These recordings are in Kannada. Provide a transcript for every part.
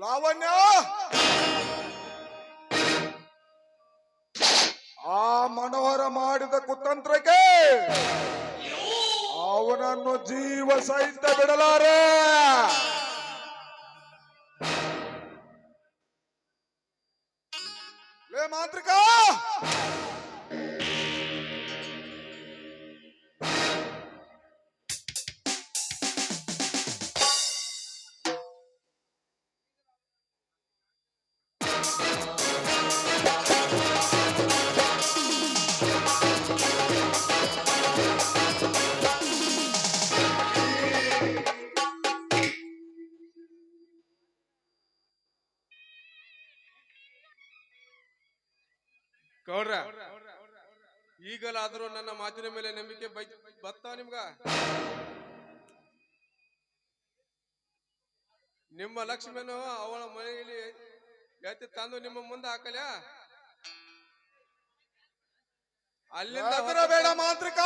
ಲಾವಣ್ಯ! ಆ ಮನೋಹರ ಮಾಡಿದ ಕುತಂತ್ರಕ್ಕೆ ಅವನನ್ನು ಜೀವ ಸಹಿತ ಬಿಡಲಾರೆ! ಲೇ ಗೌಡ್ರ ಈಗಲಾದರೂ ನನ್ನ ಮಾತಿನ ಮೇಲೆ ನಂಬಿಕೆ ಬೈ- ಬತ್ತ ನಿಮ್ಗ? ನಿಮ್ಮ ಲಕ್ಷ್ಮೀನು ಅವಳ ಮನೆಯಲ್ಲಿ ಎತ್ತಿ ತಂದು ನಿಮ್ಮ ಮುಂದೆ ಹಾಕಲ್ಯಾ? ಅಲ್ಲಿಂದ ಹೆದರಬೇಡ ಮಾಂತ್ರಿಕ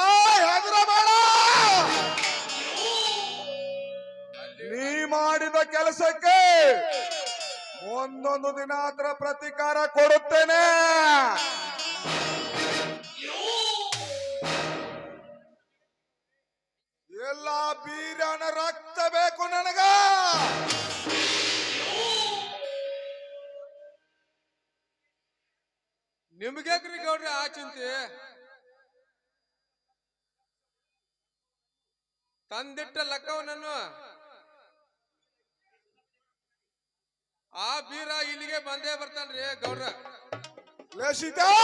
ಹೆದರಬೇಡ ನೀ ಮಾಡಿದ ಕೆಲಸಕ್ಕೆ ಒಂದೊಂದು ದಿನ ಅದರ ಪ್ರತಿಕಾರ ಕೊಡುತ್ತೇನೆ. ಎಲ್ಲ ಬೀರನ ರಕ್ತ ಬೇಕು ನನಗ. ನಿಮ್ಗ್ಯಾಕ್ರಿ ಗೌಡ್ರಿ ಆ ಚಿಂತೆ. ತಂದಿಟ್ಟ ಲಕ್ಕವನನ್ನು ಆ ಬೀರ ಇಲ್ಲಿಗೆ ಬಂದೇ ಬರ್ತಾನ್ರಿ ಗೌಡ್ರ. ಲೇ ಸೀತಾ ಲೇ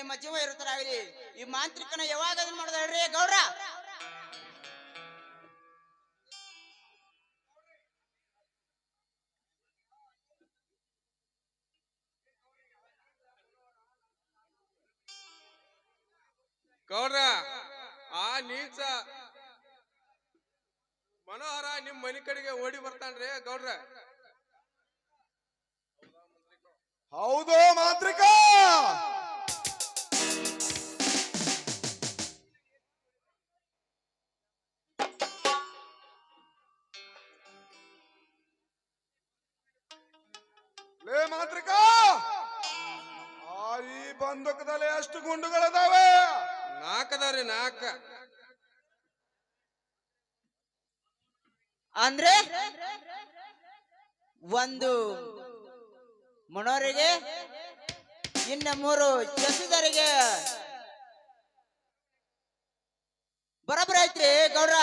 ನಿಮ್ಮ ಜೀವ ಇರುತ್ತಾರಾಗಲಿ ಈ ಮಾಂತ್ರಿಕನ ಯಾವಾಗ ಅದನ್ನ ಮಾಡೋದು ಹೇಳ್ರಿ? ಗೌರ! ಗೌಡ್ರ ಆ ನೀಚ ಮನೋಹರ ನಿಮ್ ಮನಿ ಕಡೆಗೆ ಓಡಿ ಬರ್ತಾನ್ರಿ ಗೌಡ್ರ ಹೌದು ಮಾಂತ್ರಿಕ! ಲೇ ಮಾಂತ್ರಿಕ! ಆ ಈ ಬಂದೂಕದಲ್ಲಿ ಎಷ್ಟು ಗುಂಡುಗಳದಾವೆ? ನಾಲ್ಕದಾರಿ ನಾಲ್ಕ ಅಂದ್ರೆ ಒಂದು ಮನೋರಿಗೆ ಇನ್ನ ಮೂರು ಚಸುದರಿಗೆ ಬರಬರ ಐತ್ರಿ ಗೌಡ್ರ.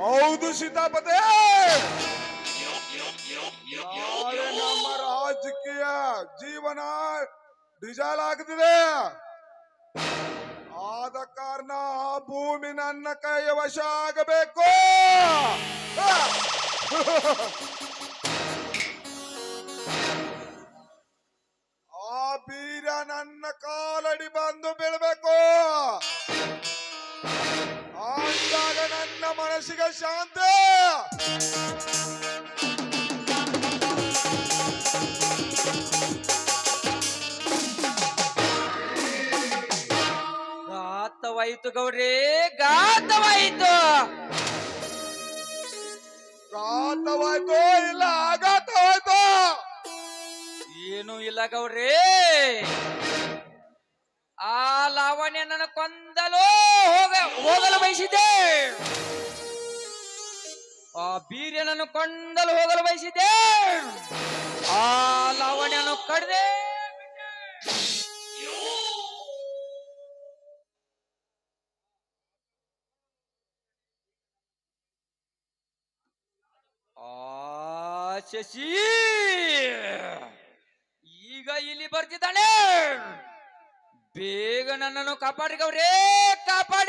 ಹೌದು ಸೀತಾಪತಿ! ಡಿಜಾಲ್ ಆಗ್ತಿದೆ ಆದ ಕಾರಣ ಆ ಭೂಮಿ ನನ್ನ ಕೈಯ ವಶ ಆಗಬೇಕು. ಆ ಬೀರ ನನ್ನ ಕಾಲಡಿ ಬಂದು ಬೀಳ್ಬೇಕು. ಆಗ ನನ್ನ ಮನಸ್ಸಿಗೆ ಶಾಂತಿ ಘಾತವಾಯಿತು ಗೌರಿ ಘಾತವಾಯಿತು. ಗಾತವಾಯ್ತು ಇಲ್ಲ ಆಘಾತವಾಯ್ತು ಏನು ಇಲ್ಲ ಗೌರಿ ಆ ಲಾವಣ್ಯ ನನ್ನ ಕೊಂದಲು ಹೋಗ ಹೋಗಲು ಬಯಸಿದ್ದೆ. ಆ ಬೀರ್ಯನನ್ನು ಕೊಂದಲು ಹೋಗಲು ಬಯಸಿದ್ದೆ. ಆ ಲಾವಣ್ಯನು ಕಡ್ದೆ. ಆ, ಶಶಿ! ಈಗ ಇಲ್ಲಿ ಬರ್ತಿದ್ದಾನೆ ಬೇಗ ನನ್ನನ್ನು ಕಾಪಾಡಿ ಗೌರೇ ಕಾಪಾಡ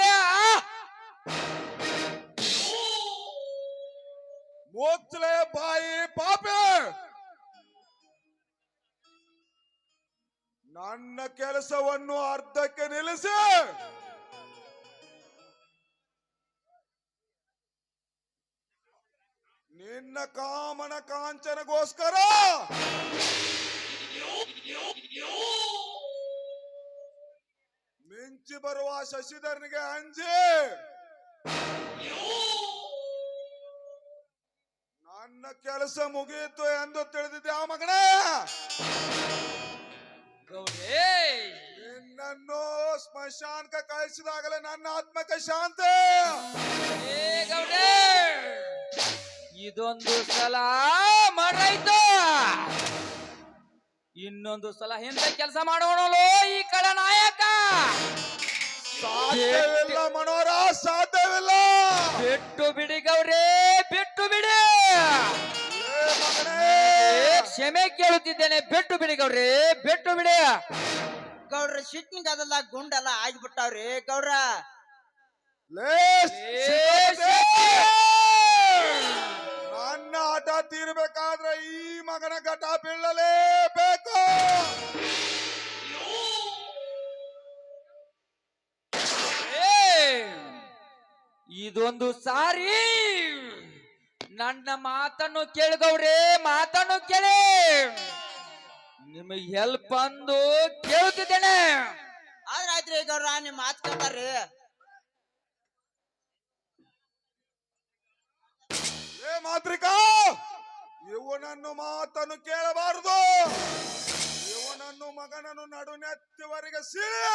ಮುಚ್ಚಲೆ ಬಾಯಿ ಪಾಪೆ! ನನ್ನ ಕೆಲಸವನ್ನು ಅರ್ಧಕ್ಕೆ ನಿಲ್ಲಿಸಿ. ನಿನ್ನ ಕಾಮನ ಕಾಂಚನಗೋಸ್ಕರ. ಮಿಂಚಿ ಬರುವ ಶಶಿಧರ್ನಿಗೆ ಅಂಜಿ. ನನ್ನ ಕೆಲಸ ಮುಗಿಯಿತು ಎಂದು ತಿಳಿದಿದ್ದೆ ಆ ಮಗನೇ ನಿನ್ನನ್ನು ಸ್ಮಶಾನಕ್ಕೆ ಕಳಿಸಿದಾಗಲೇ ನನ್ನ ಆತ್ಮಕ್ಕೆ ಶಾಂತಿ. ಇದೊಂದು ಸಲ ಮಾಡ್ರಾಯ್ತು ಇನ್ನೊಂದು ಸಲ ಹಿಂದೆ ಕೆಲಸ ಮಾಡೋಣಲೋ ಈ ಕಡೆ ನಾಯಕ. ಸಾಧ್ಯವಿಲ್ಲ ಮನೋರ ಸಾಧ್ಯವಿಲ್ಲ. ಬಿಟ್ಟು ಬಿಡಿ ಗೌರಿ ಬಿಟ್ಟು ಬಿಡಿ. ಕ್ಷಮೆ ಕೇಳುತ್ತಿದ್ದೇನೆ ಬಿಟ್ಟು ಬಿಡಿ ಗೌರಿ ಬಿಟ್ಟು ಬಿಡಿ. ಗೌಡ್ರ ಶಿಟ್ಟಿಂಗ್ ಅದೆಲ್ಲ ಗುಂಡೆಲ್ಲ ಆಗ್ಬಿಟ್ಟವ್ರಿ. ಗೌಡ್ರ. ಲೇ. ನನ್ನ ತೀರ್ಬೇಕಾದ್ರೆ ಈ ಮಗನ ಘಟ ಬೀಳಲೇಬೇಕು. ಏ, ಇದೊಂದು ಸಾರಿ. ನನ್ನ ಮಾತನ್ನು ಕೇಳಿದವ್ರೆ ಮಾತನ್ನು ಕೇಳಿ. ನಿಮಗೆ ಹೆಲ್ಪ್ ಅಂದು ಕೇಳುತ್ತಿದ್ದೇನೆ. ಆದ್ರೆ ಆಯ್ತು ಈಗ ನಿಮ್ ಮಾತ್ ಕೇಳ್ತಾರ್ರಿ. ಇವನನ್ನು ಮಾತನ್ನು ಕೇಳಬಾರದು. ಇವನನ್ನು ಮಗನನ್ನು ನಡು ನೆತ್ತಿವರೆಗೆ ಸೀಳಿ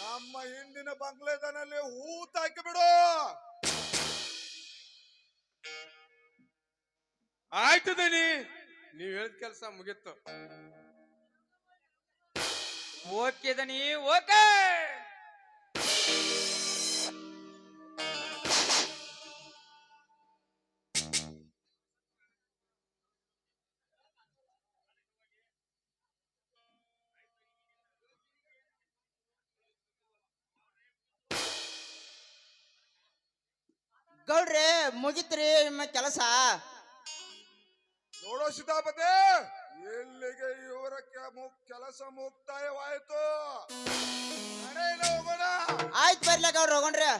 ನಮ್ಮ ಹಿಂದಿನ ಬಂಗ್ಲೆದನಲ್ಲಿ ಹೂತಾಕಿ ಬಿಡು ಆಯ್ತು ದನಿ ನೀವ್ ಹೇಳಿದ ಕೆಲಸ ಮುಗೀತು. ಓಕೆ ದನಿ ಓಕೆ! ಗೌಡ್ರಿ ಮುಗಿತ್ರಿ ನಿಮ್ಮ ಕೆಲಸ. ನೋಡೋ ಸೀತಾಪತಿ ಇಲ್ಲಿಗೆ ಇವರ ಕೆಲಸ ಮುಕ್ತಾಯವಾಯ್ತು. ಹೋಗೋಣ. ಆಯ್ತು ಬರ್ಲಿ ಗೌಡ್ರ ಹೋಗೋಣ್ರಿ.